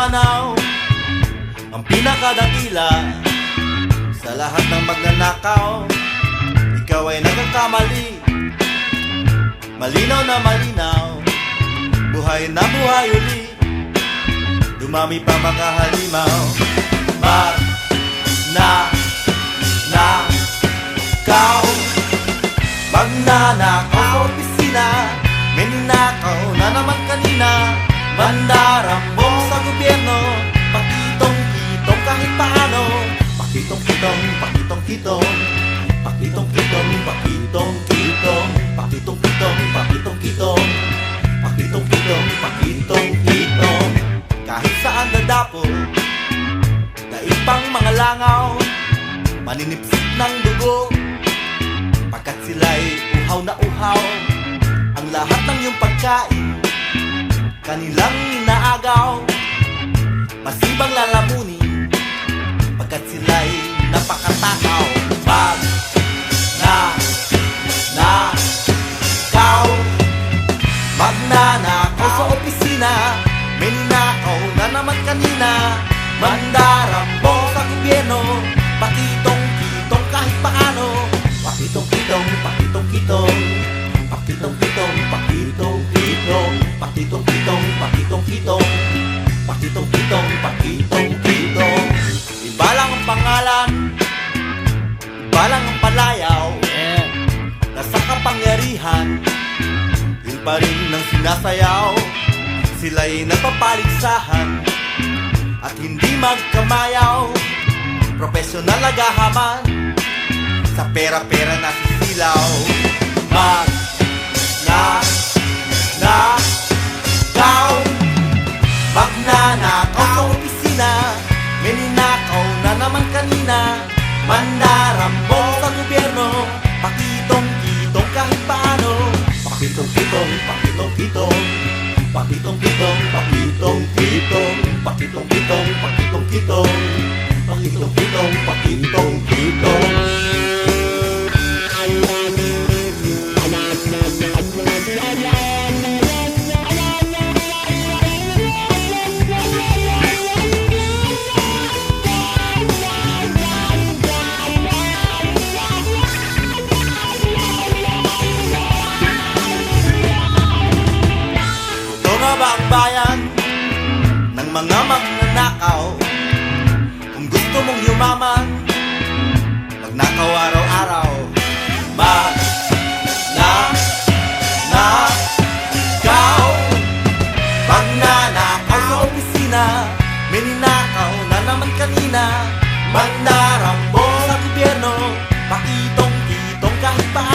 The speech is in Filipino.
pumanaw Ang pinakadakila Sa lahat ng magnanakaw. Ikaw ay nagkakamali Malinaw na malinaw. Buhay na buhay uli Dumami pa mga halimaw. Mag na na Kau Magnanakaw opisina May ninakaw na naman kanina. Mandarambong sa saan dadapo Daig pang mga langaw Maninipsip ng dugo. Pagkat sila'y uhaw na uhaw Ang lahat ng iyong pagkain Kanilang inaagaw. Masibang lalamunin Pagkat sila'y napakatakaw kanina Mandarambong sa gobyerno Pakitong-kitong kahit paano. Pakitong-kitong, pakitong-kitong Pakitong-kitong, pakitong-kitong Pakitong-kitong, pakitong-kitong Pakitong-kitong, pakitong-kitong. Iba lang ang pangalan Iba lang ang palayaw. Nasa kapangyarihan Yun pa rin ang sinasayaw. Sila'y hindi magkamayaw. Profesional nagahaman Sa pera-pera na sisilaw Mag Na Na Kaw Magnanakaw sa opisina. May ninakaw na naman kanina. Mandarambong sa gobyerno. Pakitong-kitong kahit paano. Pakitong-kitong, pakitong-kitong Pakitong-kitong, pakitong-kitong Pakitong-kitong, pakitong-kitong Pakitong-kitong, pakitong-kitong Ito nga ba ang bayan ng mga magnanakaw? Kung gusto mong yumaman, magnakaw araw-araw. Mag na na kaw Magnanakaw sa opisina May ninakaw na naman kanina Mandarambong sa gobyerno Pakitong-kitong kahit paano